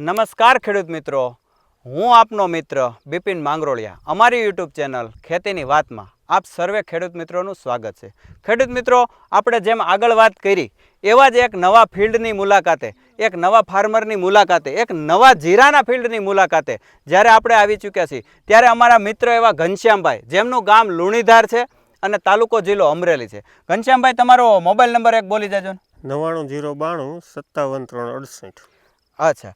નમસ્કાર ખેડૂત મિત્રો. હું આપનો મિત્ર બિપિન માંગરોળિયા. અમારી યુટ્યુબ ચેનલ ખેતીની વાતમાં આપ સર્વે ખેડૂત મિત્રોનું સ્વાગત છે. ખેડૂત મિત્રો આપણે જેમ આગળ વાત કરી એવા જ એક નવા ફિલ્ડની મુલાકાતે એક નવા ફાર્મરની મુલાકાતે એક નવા જીરાના ફિલ્ડની મુલાકાતે જ્યારે આપણે આવી ચૂક્યા છીએ ત્યારે અમારા મિત્ર એવા ઘનશ્યામભાઈ જેમનું ગામ લુણીધાર છે અને તાલુકો જિલ્લો અમરેલી છે. ઘનશ્યામભાઈ તમારો મોબાઈલ નંબર એક બોલી દેજો નવાણું નવ્વાણું જીરો બાણું સત્તાવન ત્રણ અડસઠ. અચ્છા.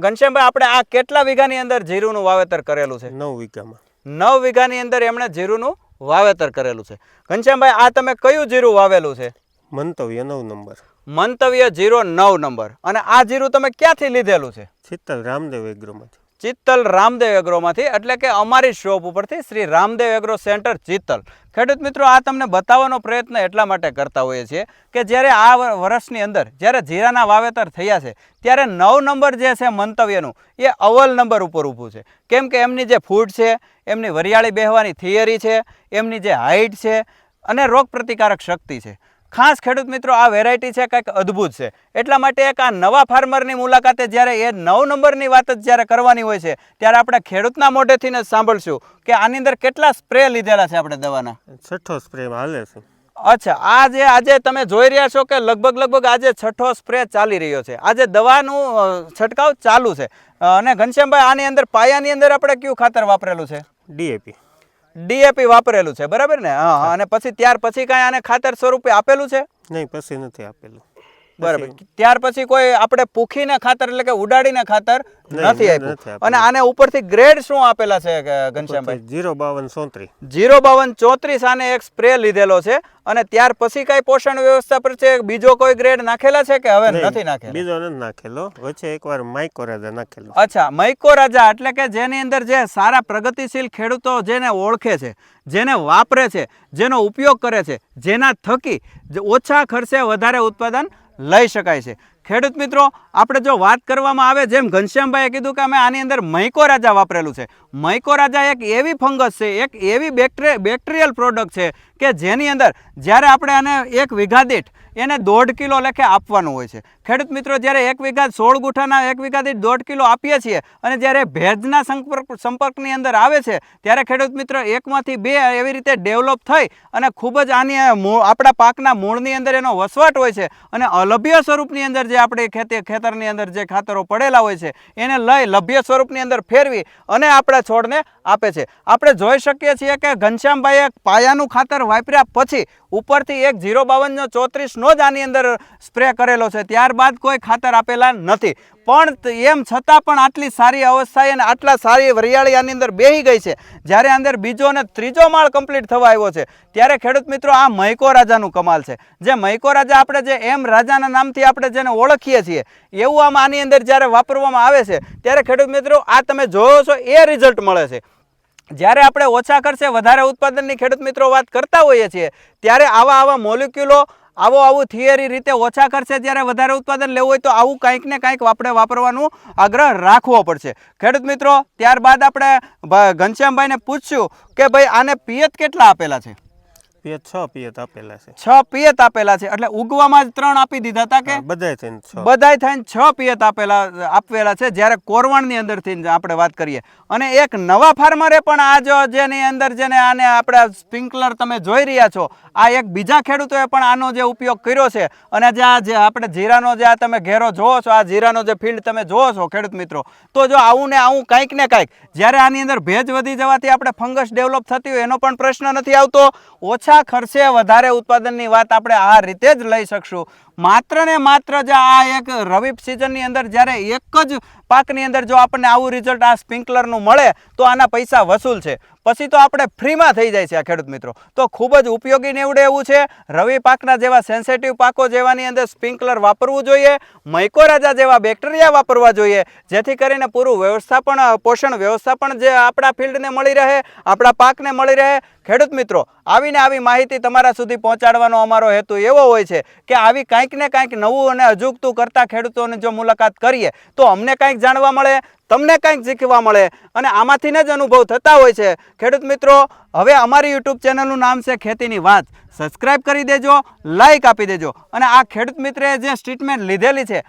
ઘનશ્યામભાઈ આપણે આ કેટલા વીઘાની અંદર જીરુનું વાવેતર કરેલું છે? નવ વીઘામાં. નવ વીઘાની અંદર એમણે જીરુનું વાવેતર કરેલું છે. ઘનશ્યામભાઈ આ તમે કયું જીરું વાવેલું છે? મંતવ્ય નવ નંબર. મંતવ્ય જીરો નવ નંબર. અને આ જીરું તમે ક્યાંથી લીધેલું છે? શીતલ રામદેવ એગ્રોમાંથી. ચિત્તલ રામદેવ એગ્રોમાંથી એટલે કે અમારી શોપ ઉપરથી શ્રી રામદેવ એગ્રો સેન્ટર ચિત્તલ. ખેડૂત મિત્રો, આ તમને બતાવવાનો પ્રયત્ન એટલા માટે કરતા હોઈએ છીએ કે જ્યારે આ વર્ષની અંદર, જ્યારે જીરાના વાવેતર થયા છે, ત્યારે નવ નંબર જે છે મંતવ્યનું, એ અવ્વલ નંબર ઉપર ઊભું છે. કેમ કે એમની જે ફૂડ છે, એમની વરિયાળી બેહવાની થિયરી છે, એમની જે હાઇટ છે, અને રોગ પ્રતિકારક શક્તિ છે. ખાસ ખેડૂત મિત્રો આ વેરાયટી છે કંઈક અદ્ભુત છે. એટલા માટે એક આ નવા ફાર્મરની મુલાકાતે જ્યારે એ નવ નંબરની વાત જ જ્યારે કરવાની હોય છે ત્યારે આપણે ખેડૂતના મોઢેથી જ સાંભળશું કે આની અંદર કેટલા સ્પ્રે લીધેલા છે આપણે દવાના. છઠ્ઠો સ્પ્રે હાલે છે. અચ્છા આ જે આજે તમે જોઈ રહ્યા છો કે લગભગ લગભગ આજે છઠ્ઠો સ્પ્રે ચાલી રહ્યો છે. આજે દવાનું છંટકાવ ચાલુ છે. અને ઘનશ્યામભાઈ આની અંદર પાયાની અંદર આપણે કયું ખાતર વાપરેલું છે? ડીએપી ડીએપી વાપરેલું છે બરાબર ને? હા. અને પછી ત્યાર પછી કાંઈ આને ખાતર સ્વરૂપે આપેલું છે? નહીં પછી નથી આપેલું. બરાબર. ત્યાર પછી કોઈ આપણે પૂખીને ખાતર એટલે કે ઉડાડીને ખાતર નથી આપ્યું. અને આને ઉપરથી ગ્રેડ શું આપેલા છે ઘનશ્યામભાઈ? જીરો બાવન ચોત્રીસ. જીરો બાવન ચોત્રીસ આને એક સ્પ્રે લીધેલો છે. અને ત્યાર પછી કઈ પોષણ વ્યવસ્થા પર છે બીજો કોઈ ગ્રેડ નાખેલા છે કે હવે નથી નાખેલો? બીજો નથી નાખેલો. વચ્ચે એકવાર માઇકોરાજા નાખેલો. અચ્છા મૈકો રાજા એટલે કે જેની અંદર જે સારા પ્રગતિશીલ ખેડૂતો જેને ઓળખે છે જેને વાપરે છે જેનો ઉપયોગ કરે છે જેના થકી ઓછા ખર્ચે વધારે ઉત્પાદન લઈ શકાય છે. ખેડૂત મિત્રો, આપણે જો વાત કરવામાં આવે, જેમ ઘનશ્યામભાઈએ કીધું કે અમે આની અંદર મૈકો રાજા વાપરેલું છે. મૈકો રાજા એક એવી ફંગસ છે, એક એવી બેક્ટરી, બેક્ટેરિયલ પ્રોડક્ટ છે કે જેની અંદર જ્યારે આપણે આને એક વીઘા દીઠ એને દોઢ કિલો લેખે આપવાનું હોય છે. ખેડૂત મિત્રો, જ્યારે એક વીઘા સોળ ગુઠાના એક વીઘાથી દોઢ કિલો આપીએ છીએ અને જ્યારે ભેજના સંપર્ક, સંપર્કની અંદર આવે છે, ત્યારે ખેડૂત મિત્રો, એકમાંથી બે એવી રીતે ડેવલપ થઈ અને ખૂબ જ આની આપણા પાકના મૂળની અંદર એનો વસવાટ હોય છે અને અલભ્ય સ્વરૂપની અંદર જે આપણે ખેતી, ખેતરની અંદર જે ખાતરો પડેલા હોય છે, એને લઈ લભ્ય સ્વરૂપની અંદર ફેરવી અને આપણા છોડને આપે છે. આપણે જોઈ શકીએ છીએ કે ઘનશ્યામભાઈએ પાયાનું ખાતર વાપર્યા પછી ઉપરથી એક જીરો બાવનનો ચોત્રીસનો જ આની અંદર સ્પ્રે કરેલો છે. ત્યારબાદ કોઈ ખાતર આપેલા નથી. પણ એમ છતાં પણ આટલી સારી અવસ્થાએ અને આટલા સારી વરિયાળી આની અંદર બેહી ગઈ છે. જ્યારે અંદર બીજો અને ત્રીજો માળ કમ્પ્લીટ થવા આવ્યો છે, ત્યારે ખેડૂત મિત્રો આ મૈકો રાજાનું કમાલ છે. જે મૈકો રાજા આપણે જે એમ રાજાના નામથી આપણે જેને ઓળખીએ છીએ, એવું આમ આની અંદર જ્યારે વાપરવામાં આવે છે, ત્યારે ખેડૂત મિત્રો આ તમે જોયો છો, એ રિઝલ્ટ મળે છે. જ્યારે આપણે ઓછા ખર્ચે વધારે ઉત્પાદનની ખેડૂત મિત્રો વાત કરતા હોઈએ છીએ, ત્યારે આવા આવા મોલિક્યુલો આવો આવું થિયરી રીતે ઓછા ખર્ચે જ્યારે વધારે ઉત્પાદન લેવું હોય તો આવું કંઈક ને કંઈક આપણે વાપરવાનું આગ્રહ રાખવો પડશે. ખેડૂત મિત્રો, ત્યારબાદ આપણે ઘનશ્યામભાઈને પૂછ્યું કે ભાઈ આને પિયત કેટલા આપેલા છે? પિયત છ પિયત આપેલા છે. છ પિયત આપેલા છે. એટલે ઉગવામાં જ ત્રણ આપી દીધા હતા કે? બધાય થઈને છ. બધાય થઈને છ પિયત આપેલા આપેલા છે. જ્યારે કોરવણની અંદરથી આપણે વાત કરીએ. અને એક નવા ફાર્મરે પણ આ જો જેની અંદર જેને આને આપણે સ્પ્રિંકલર તમે જોઈ રહ્યા છો આ એક બીજા ખેડૂતોએ પણ આનો જે ઉપયોગ કર્યો છે. અને જે આ જે આપણે જીરાનો જે આ તમે ઘેરો જોવો છો આ જીરાનો જે ફિલ્ડ તમે જોવો છો ખેડૂત મિત્રો તો જો આવું ને આવું કંઈક ને કાંઈક જ્યારે આની અંદર ભેજ વધી જવાથી આપણે ફંગસ ડેવલપ થતી હોય એનો પણ પ્રશ્ન નથી આવતો. ઓછા ખર્ચે વધારે ઉત્પાદનની વાત આપણે આ રીતે જ લઈ શકશું. માત્ર ને માત્ર જ આ એક રવિ સિઝનની અંદર જ્યારે એક જ પાકની અંદર જો આપણને આવું રિઝલ્ટ આ સ્પ્રિંકલરનું મળે, તો આના પૈસા વસૂલ છે. પછી તો આપણે ફ્રીમાં થઈ જાય છે આ ખેડૂત મિત્રો. તો ખૂબ જ ઉપયોગી નીવડે એવું છે. રવિ પાકના જેવા સેન્સેટિવ પાકો જેવાની અંદર સ્પ્રિંકલર વાપરવું જોઈએ, મૈકોરાજા જેવા બેક્ટેરિયા વાપરવા જોઈએ, જેથી કરીને પૂરું વ્યવસ્થાપન, પોષણ વ્યવસ્થાપન જે આપણા ફિલ્ડને મળી રહે, આપણા પાકને મળી રહે. ખેડૂત મિત્રો, આવીને આવી માહિતી તમારા સુધી પહોંચાડવાનો અમારો હેતુ એવો હોય છે કે આવી કાંઈક ને કાંઈક નવું અને અજુગતું કરતા ખેડૂતોની જો મુલાકાત કરીએ, તો અમને કાંઈક જાણવા મળે, તમને કંઈક શીખવા મળે અને આમાંથી જ અનુભવ થતા હોય છે. ખેડૂત મિત્રો, હવે અમારી યુટ્યુબ ચેનલનું નામ છે ખેતીની વાત. સબસ્ક્રાઇબ કરી દેજો લાઈક આપી દેજો અને આ ખેડૂત મિત્રે જે સ્ટેટમેન્ટ લીધેલી છે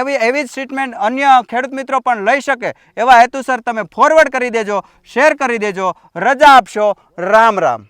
એવી એવી જ સ્ટેટમેન્ટ અન્ય ખેડૂત મિત્રો પણ લઈ શકે એવા હેતુસર તમે ફોરવર્ડ કરી દેજો શેર કરી દેજો, રજા આપશો. રામ રામ.